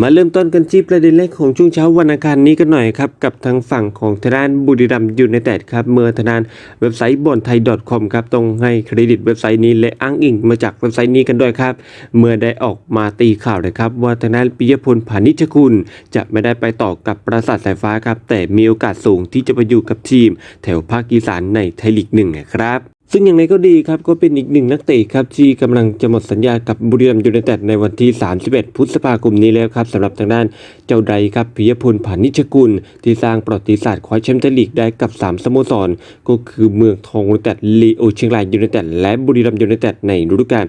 มาเริ่มต้นกันที่ประเด็นแรกของช่วงเช้าวันอังคารนี้กันหน่อยครับ กับทางฝั่งของทางด้านบุรีรัมย์ยูไนเต็ดครับ เมื่อทางด้านเว็บไซต์บอลไทย .com ครับต้องให้เครดิตเว็บไซต์นี้และอ้างอิงมาจากเว็บไซต์นี้กันด้วยครับ เมื่อได้ออกมาตีข่าวนะครับ ว่าทางด้านปิยพลพานิชกุลจะไม่ได้ไปต่อกับปราสาทสายฟ้าครับ แต่มีโอกาสสูงที่จะไปอยู่กับทีม แถวภาคอีสานในไทยลีกหนึ่งนะครับ ซึ่งอย่างไรก็ดีครับก็เป็นอีกหนึ่งนักเตะครับที่กำลังจะหมดสัญญากับบุรีรัมย์ยูไนเต็ดในวันที่ 31 พฤษภาคมนี้แล้วครับสำหรับทางด้านเจ้าใดครับพิยพลผานิชกุล ที่สร้างประวัติศาสตร์คว้าแชมป์ไทยลีกได้กับ 3 สโมสร ก็คือเมืองทองยูไนเต็ดลีโอเชียงรายยูไนเต็ดและบุรีรัมย์ยูไนเต็ดในฤดูกาล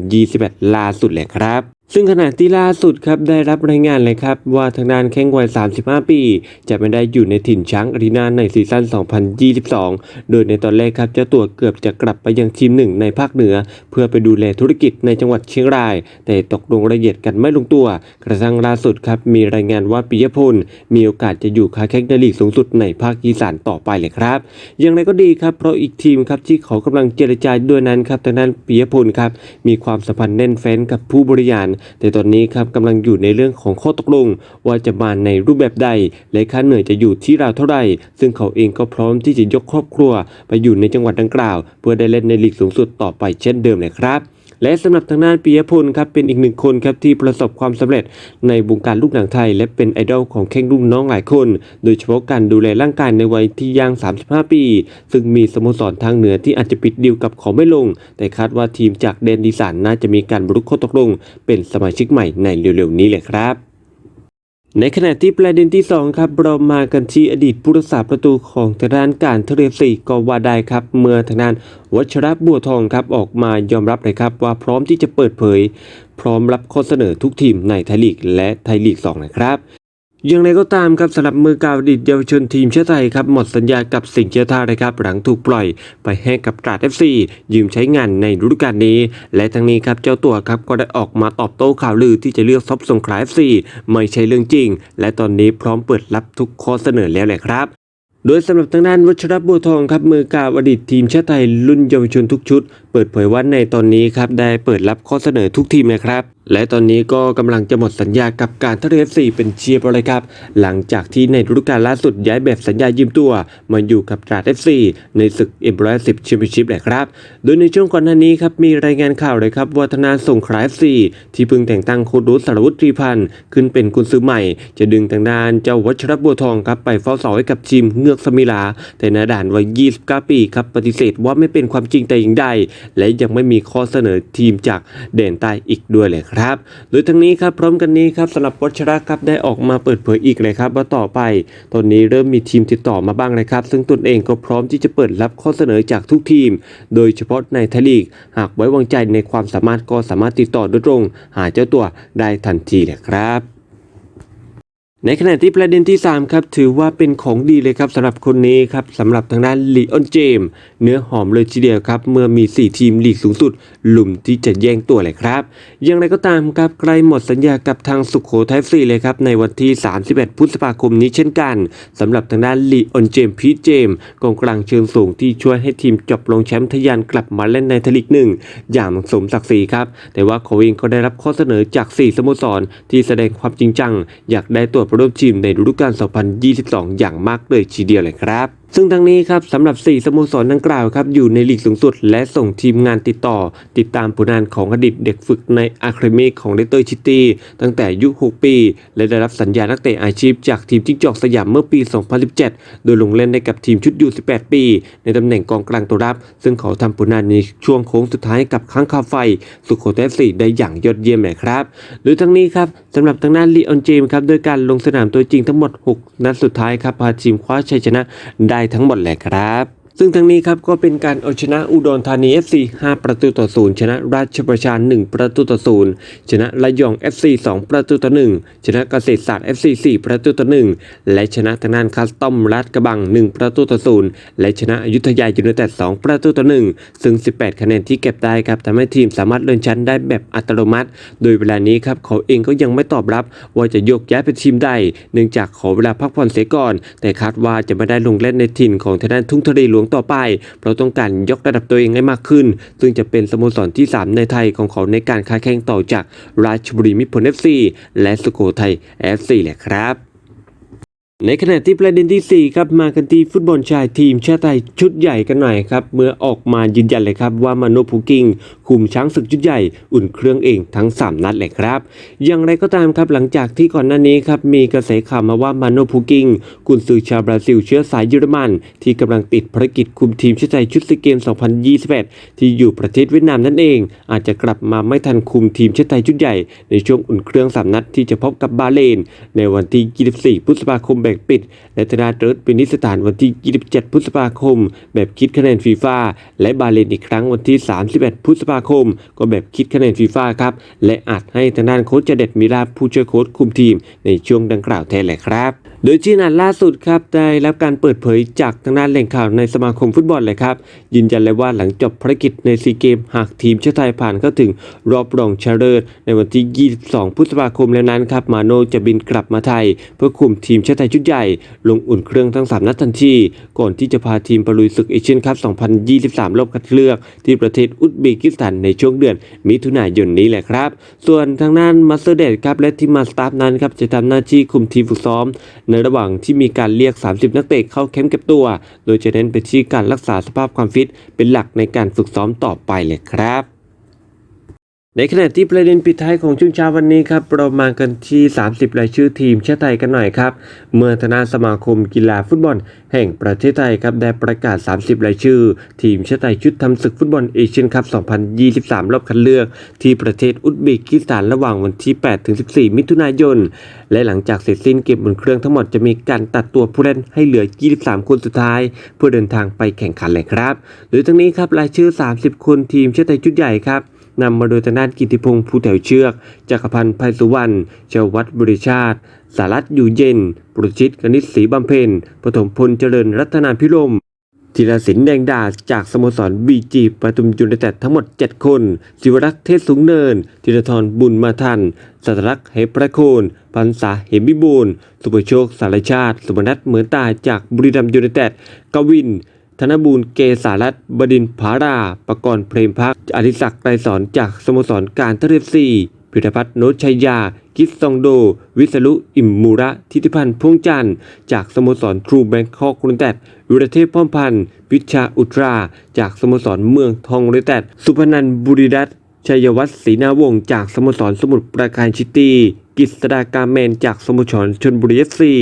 2021ล่าสุดเลยครับ ซึ่งขณะที่ล่าสุดครับได้รับรายงานเลยครับ ว่าทางด้านแข้งวัย 35 ปี จะไม่ได้อยู่ในถิ่นช้างอารีนาในซีซั่น 2022 โดยในตอนแรกครับเจ้าตัวเกือบจะกลับไปยังทีมหนึ่งในภาคเหนือ เพื่อไปดูแลธุรกิจในจังหวัดเชียงราย แต่ตกลงรายละเอียดกันไม่ลงตัว กระทั่งล่าสุดครับมีรายงานว่าปิยพลมีโอกาสจะอยู่ค้าแข้งในลีกสูงสุดในภาคอีสานต่อไปเลยครับ อย่างไรก็ดีครับเพราะอีกทีมครับที่เขากำลังเจรจาด้วยนั้นครับทางด้านปิยพลครับมีความสัมพันธ์แน่นแฟ้นกับผู้บริหารแต่ตอนนี้ครับกำลังอยู่ในเรื่องของข้อตกลง ว่าจะมาในรูปแบบใด และค่าเหนื่อยจะอยู่ที่ราวเท่าไหร่ ซึ่งเขาเองก็พร้อมที่จะยกครอบครัว ไปอยู่ในจังหวัดดังกล่าว เพื่อได้เล่นในลีกสูงสุดต่อไปเช่นเดิมเลยครับ และสำหรับทางด้านปิยพลครับเป็นอีกหนึ่งคนครับที่ประสบความสำเร็จในวงการลูกหนังไทย และเป็นไอดอลของแข้งรุ่นน้องหลายคน โดยเฉพาะการดูแลร่างกายในวัยที่ย่าง 35 ปี ซึ่งมีสโมสรทางเหนือที่อาจจะปิดดีลกับเขาไม่ลง แต่คาดว่าทีมจากแดนดีสันน่าจะมีการบรรลุข้อตกลง เป็นสมาชิกใหม่ในเร็วๆนี้เลยครับ ในขณะที่ประเด็นที่ 2 ครับเรามากันที่อดีตผู้รักษาประตูของทางด้านการทะเลสีกอวาได้ครับ เมื่อทางด้านวัชระบัวทองครับออกมายอมรับเลยครับว่าพร้อมที่จะเปิดเผย พร้อมรับข้อเสนอทุกทีมในไทยลีกและไทยลีก 2 นะครับ อย่างไรก็ตามครับสำหรับมือกาวดีตเยาวชนทีมชาติไทยครับหมดสัญญากับสิงห์เชียท่านะครับหลังถูกปล่อยไปให้กับตราด FC ยืมใช้งานในฤดูกาลนี้ และทั้งนี้ครับเจ้าตัวครับก็ได้ออกมาตอบโต้ข่าวลือที่จะเลือกซบสงขลาฟี่ไม่ใช่เรื่องจริง และตอนนี้พร้อมเปิดรับทุกข้อเสนอแล้วแหละครับ โดยสำหรับทางด้านวัชรบัวทองครับมือกาวอดีตทีมชาติไทยรุ่นเยาวชนทุกชุด เปิดเผยว่าในตอนนี้ครับได้เปิดรับข้อเสนอทุกทีมนะครับ และตอนนี้ก็กำลังจะหมดสัญญากับการท่าเรือ4เป็นเชียร์บอลเลยครับ หลังจากที่ในฤดูกาลล่าสุดย้ายแบบสัญญายืมตัว มาอยู่กับตราด FC ในศึกเอ็มร้อยสิบแชมเปี้ยนชิพแหละครับ โดยในช่วงก่อนหน้านี้ครับมีรายงานข่าวเลยครับว่าธนาส่งขลา FC ที่เพิ่งแต่งตั้งโค้ชรุสารวุฒิตรีพันธ์ขึ้นเป็นกุนซือใหม่ จะดึงทางด้านเจ้าวัชรบัวทองครับไปเฝ้าเสาให้กับทีมเงอกสมิลา แต่นาด่านวัย 29 ปีครับปฏิเสธว่าไม่เป็นความจริงแต่อย่างใด และยังไม่มีข้อเสนอทีมจากแดนใต้อีกด้วยเลยครับ โดยทั้งนี้ครับพร้อมกันนี้ครับสำหรับวัชระครับได้ออกมาเปิดเผยอีกเลยครับว่าต่อไป ตอนนี้เริ่มมีทีมติดต่อมาบ้างเลยครับ ซึ่งตนเองก็พร้อมที่จะเปิดรับข้อเสนอจากทุกทีม โดยเฉพาะในไทยลีก หากไว้วางใจในความสามารถก็สามารถติดต่อโดยตรง หาเจ้าตัวได้ทันทีเลยครับ ในขณะที่ประเด็นที่ 3 ครับ ถือว่าเป็นของดีเลยครับสำหรับคนนี้ครับสำหรับทางด้านลีออนเจมส์เนื้อหอมเลยทีเดียวครับ เมื่อมี 4 ทีมลีกสูงสุด หลุมที่จะแย่งตัวเลยครับ อย่างไรก็ตามครับใกล้หมดสัญญากับทางสุขโขทัยฟรีเลยครับ ในวันที่ 31 พฤษภาคมนี้เช่นกันสำหรับทางด้านลีออนเจมส์พีเจมส์กองกลางเชิงสูงที่ช่วยให้ทีมจบลงแชมป์ทะยานกลับมาเล่นในทลีกหนึ่งอย่างสมศักดิ์ศรีครับแต่ว่าเขาเองก็ได้รับข้อเสนอจาก 4 สโมสรที่แสดงความจริงจัง อยากได้ตัวร่วมทีมในฤดูกาล 2022 อย่างมากเลยทีเดียวเลยครับ ซึ่งทั้งนี้ครับสำหรับ 4 สโมสรดังกล่าวครับอยู่ในลีกสูงสุด และส่งทีมงานติดต่อ ติดตามผลงานของอดีตเด็กฝึกในอะคาเดมีของเลสเตอร์ซิตี้ตั้งแต่อายุ6ปี และได้รับสัญญานักเตะอาชีพจากทีมจิ้งจอกสยามเมื่อปี 2017 โดยลงเล่นในกับทีมชุดยู18 ปี ในตำแหน่งกองกลางตัวรับ ซึ่งเขาทำผลงานในช่วงโค้งสุดท้ายกับค้างคาไฟ สุโขทัยสีได้อย่างยอดเยี่ยมเลยครับโดยทั้งนี้ครับสำหรับทางด้านลีออนเจมส์ครับโดยการลงสนามตัวจริงทั้งหมด 6 นัดสุดท้ายครับพาทีมคว้าชัยชนะได้ทั้งหมดเลยครับ ซึ่งทั้งนี้ครับก็เป็นการเอาชนะอุดรธานี FC 5 ประตูต่อ0ชนะราชประชา1ประตูต่อ0ชนะระยอง FC 2 ประตูต่อ1ชนะเกษตรศาสตร์ FC 4 ประตูต่อ1และชนะทางด้านคัสตอมรัดกระบัง 1 ประตูต่อ0และชนะอยุธยายูไนเต็ด2ประตูต่อ1ซึ่ง 18 คะแนนที่เก็บได้ครับทำให้ทีมสามารถเลื่อนชั้นได้แบบอัตโนมัติ โดยเวลานี้ครับเขาเองก็ยังไม่ตอบรับ ว่าจะโยกย้ายไปทีมใด เนื่องจากขอเวลาพักผ่อนเสียก่อน แต่คาดว่าจะไม่ได้ลงเล่นในถิ่นของทางด้านทุ่งทะเลหลวงต่อไป เพราะต้องการยกระดับตัวเองให้มากขึ้น ซึ่งจะเป็นสโมสรที่ 3 ในไทยของเขาในการค้าแข่งต่อจากราชบุรีมิตรผล FC และสุโขทัย FC แหละครับ ในขณะที่ประเด็นทีสี่ 4 ครับมากันที่ฟุตบอลชายทีมชาติไทยชุดใหญ่กันหน่อยครับ เมื่อออกมายืนยันเลยครับว่ามาโนพูกิงคุมช้างศึกชุดใหญ่อุ่นเครื่องเองทั้ง 3 นัดเลยครับ อย่างไรก็ตามครับหลังจากที่ก่อนหน้านี้ครับมีกระแสข่าวมาว่ามาโนพูกิงกุนซือชาวบราซิลเชื้อสายเยอรมัน ที่กำลังติดภารกิจคุมทีมชาติไทยชุดซีเกม 2021 ที่อยู่ประเทศเวียดนามนั่นเอง อาจจะกลับมาไม่ทันคุมทีมชาติไทยชุดใหญ่ในช่วงอุ่นเครื่องสามนัดที่จะพบกับบาเลน ในวันที่ 24 พฤษภาคมแบงปิดและธนาเติร์ดเป็นนิสถานวันที่ 27 พฤษภาคม แบบคิดคะแนนฟีฟ่าและบาเลนอีกครั้งวันที่ 31 พฤษภาคม ก็แบบคิดคะแนนฟีฟ่าครับ และอาจให้ทางด้านโค้ชเจเด็ดมิลาผู้ช่วยโค้ชคุมทีม ในช่วงดังกล่าวแทนแหละครับ โดยที่นัดล่าสุดครับได้รับการเปิดเผยจากทางด้านแหล่งข่าวในสมาคมฟุตบอลเลยครับ ยืนยันเลยว่าหลังจบภารกิจในซีเกม หากทีมชาติไทยผ่านเข้าถึงรอบรองชนะเลิศในวันที่ 22 พฤษภาคมแล้วนั้นครับมาโนจะบินกลับมาไทย เพื่อคุมทีมชาติไทยชุดใหญ่ ลงอุ่นเครื่องทั้ง 3 นัดทันที ก่อนที่จะพาทีมไปลุยศึกเอเชียนคัพ 2023 รอบคัดเลือก ที่ประเทศอุซเบกิสถานในช่วงเดือนมิถุนายนนี้แหละครับ ส่วนทางด้านมาสเตอร์เดดครับและทีมมาสตาฟนั้นครับจะทำหน้าที่คุมทีมฝึกซ้อมในระหว่างที่มีการเรียก 30 นักเตะเข้าแคมป์เก็บตัว โดยจะเน้นไปที่การรักษาสภาพความฟิตเป็นหลักในการฝึกซ้อมต่อไปเลยครับ ในขณะที่ประเด็นปิดท้ายของช่วงเช้าวันนี้ครับเรามากันที่ 30 รายชื่อทีมชาติไทยกันหน่อยครับ เมื่อธนาสมาคมกีฬาฟุตบอล แห่งประเทศไทยครับได้ประกาศ 30 รายชื่อ ทีมชาติไทยชุดทำศึกฟุตบอลเอเชียนคัพ 2023 รอบคัดเลือก ที่ประเทศอุซเบกิสถานระหว่างวันที่8-14 มิถุนายน และหลังจากเสร็จสิ้นเกมบนเครื่องทั้งหมดจะมีการตัดตัวผู้เล่นให้เหลือ 23 คนสุดท้าย เพื่อเดินทางไปแข่งขันเลยครับโดยทั้งนี้ครับรายชื่อ 30 คนทีมชาติไทยชุดใหญ่ครับ นำมาโดยทางด้านกิติพงศ์ภูแถวเชือก จักรพันธ์ไพสุวรรณเจาวัฒบริชาติ สารัตน์อยู่เย็น ปรุชิตกนิษฐ์ศรีบำเพ็ญปฐมพลเจริญรัตนาพิรมธีรศิลป์แดงดาจากสโมสรบีจีปทุมยูไนเต็ดทั้งหมด 7 คน ศิวรักษ์เทศสูงเนินธีรทรบุญมาทันสัตรักษ์เหมประโคนพันษาเหมิบูลสุภโชคสารชาติ สุพนัทเหมือนตาจากบุรีรัมย์ยูไนเต็ดกวิน ธนบูรณ์เกษารัตน์บดินทร์ผารา ประกรณ์เพรมพักอดิศักดิ์ไกรสอนจากสโมสรการทะเลซีพิรพัฒน์โนชัยยา กิฟซองโด วิศรุอิมมูระ ทิติพันธ์พวงจันทร์ จากสโมสรทรูแบงคอกยูไนเต็ดวิรเทพป้อมพันธ์พิชาอุตรา จากสโมสรเมืองทองยูไนเต็ดสุพนันบุรีรัตชัยวัฒน์ศรีนาวงศ์จากสโมสรสมุทรปราการชิตี กิษดากาแมนจากสโมสรชนบุรีเอฟซี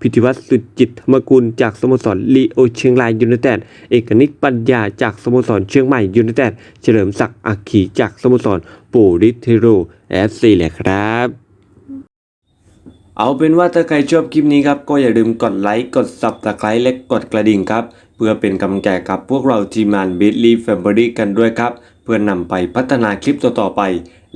พิธิวัฒน์สุจิตธรรมกุลจากสโมสรลีโอเชียงรายยูไนเต็ดเอกนิตปัญญาจากสโมสรเชียงใหม่ยูไนเต็ดเฉลิมศักดิ์อักขีจากสโมสรปูริเทโรเอฟซีแหละครับเอาเป็นว่าถ้าใครชอบคลิปนี้ครับก็อย่าลืมกดไลค์กด subscribe และกดกระดิ่งครับ เพื่อเป็นกำลังใจกับพวกเราทีมงาน b i t l y Family กันด้วยครับ เพื่อนำไปพัฒนาคลิปต่อๆไป